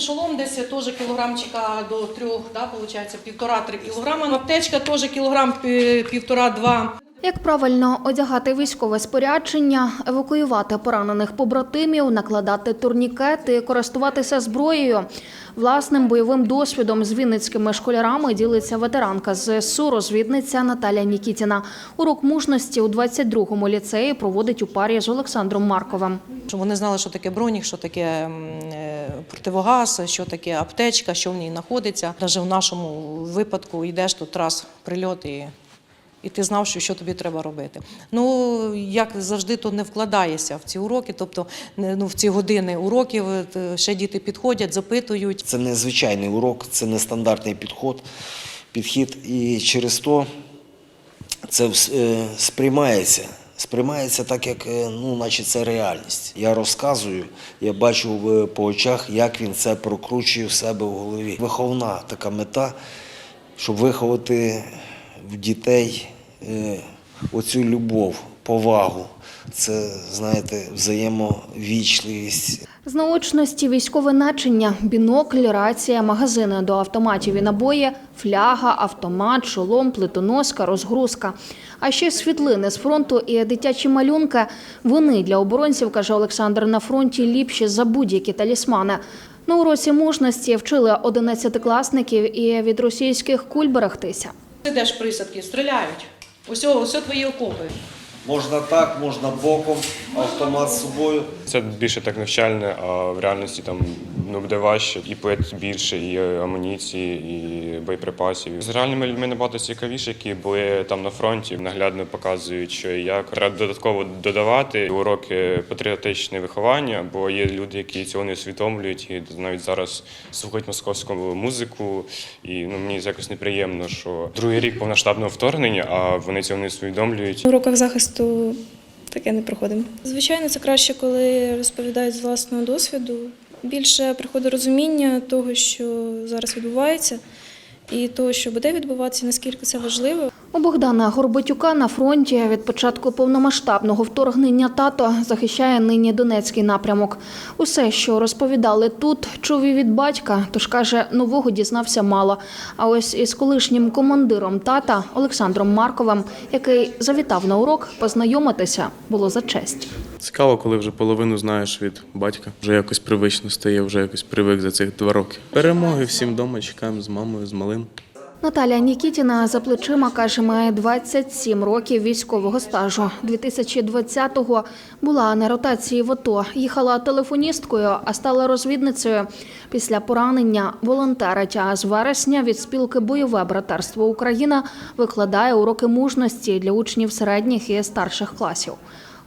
Шолом десь теж кілограмчика до трьох, да, виходить, півтора-три кілограма. Аптечка теж кілограм півтора-два. Як правильно одягати військове спорядження, евакуювати поранених побратимів, накладати турнікети, користуватися зброєю. Власним бойовим досвідом з вінницькими школярами ділиться ветеранка ЗСУ, розвідниця Наталя Нікітіна. Урок мужності у 22-му ліцеї проводить у парі з Олександром Марковим. Щоб вони знали, що таке бронік, що таке е, противогаз, що таке аптечка, що в ній знаходиться. Навіть в нашому випадку йдеш тут раз прильот і. І ти знав, що, що тобі треба робити. Ну, як завжди, то не вкладаєшся в ці уроки, тобто ну, в ці години уроків е, ще діти підходять, запитують. Це не звичайний урок, це не стандартний підход, підхід. І через то це е, сприймається. Сприймається так, як е, ну, наче це реальність. Я розказую, я бачу по очах, як він це прокручує в себе в голові. Виховна така мета, щоб виховати в дітей е, оцю любов, повагу. Це, знаєте, взаємовічливість, З наочності військове начиння, бінокль, рація, магазини до автоматів і набої, фляга, автомат, шолом, плитоноска, розгрузка. А ще світлини з фронту і дитячі малюнки. Вони для оборонців, каже Олександр, на фронті ліпші за будь-які талісмани. На уроці мужності вчили 11-класників і від російських куль берегтися. Ідеш присадки, стріляють. Усього, усе твої окопи. Можна так, можна боком, автомат з собою. Це більше так навчальне, а в реальності там ну, буде важче. І плит більше, і амуніції, і боєприпасів. З реальними людьми набагато цікавіше, які були там на фронті, наглядно показують, що і як. Треба додатково додавати уроки патріотичне виховання, бо є люди, які цього не усвідомлюють і навіть зараз слухають московську музику. І ну, мені якось неприємно, що другий рік повноштабного вторгнення, а вони цього не усвідомлюють. На уроках захисту таке не проходимо. Звичайно, це краще, коли розповідають з власного досвіду. Більше приходить розуміння того, що зараз відбувається, і того, що буде відбуватися, наскільки це важливо. У Богдана Горбатюка на фронті від початку повномасштабного вторгнення тато захищає нині Донецький напрямок. Усе, що розповідали тут, чув і від батька, тож каже, нового дізнався мало. А ось із колишнім командиром тата Олександром Марковим, який завітав на урок, познайомитися було за честь. Цікаво, коли вже половину знаєш від батька. Вже якось привично стає, вже якось привик за цих два роки. Перемоги всім вдома чекаємо з мамою, з малим. Наталя Нікітіна за плечима каже, має 27 років військового стажу. 2020-го була на ротації в АТО. Їхала телефоністкою, а стала розвідницею. Після поранення волонтерить, а з вересня від спілки Бойове братерство Україна викладає уроки мужності для учнів середніх і старших класів.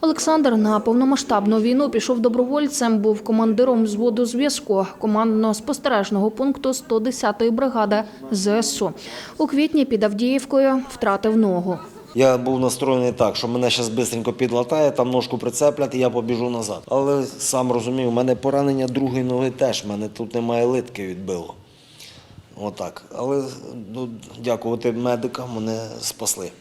Олександр на повномасштабну війну пішов добровольцем, був командиром взводу зв'язку командно-спостережного пункту 110-ї бригади ЗСУ. У квітні під Авдіївкою втратив ногу. Я був настроєний так, що мене зараз швидко підлатає, там ножку прицеплять і я побіжу назад. Але сам розумію, у мене поранення другої ноги теж, мене тут немає литки відбило. Отак. Але ну, дякувати медикам, мене спасли.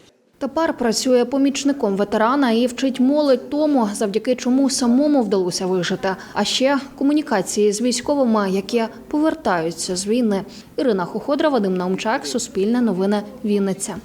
Тепер працює помічником ветерана і вчить молодь тому, завдяки чому самому вдалося вижити. А ще комунікації з військовими, які повертаються з війни. Ірина Хоходра, Вадим Наумчак, Суспільне новини, Вінниця.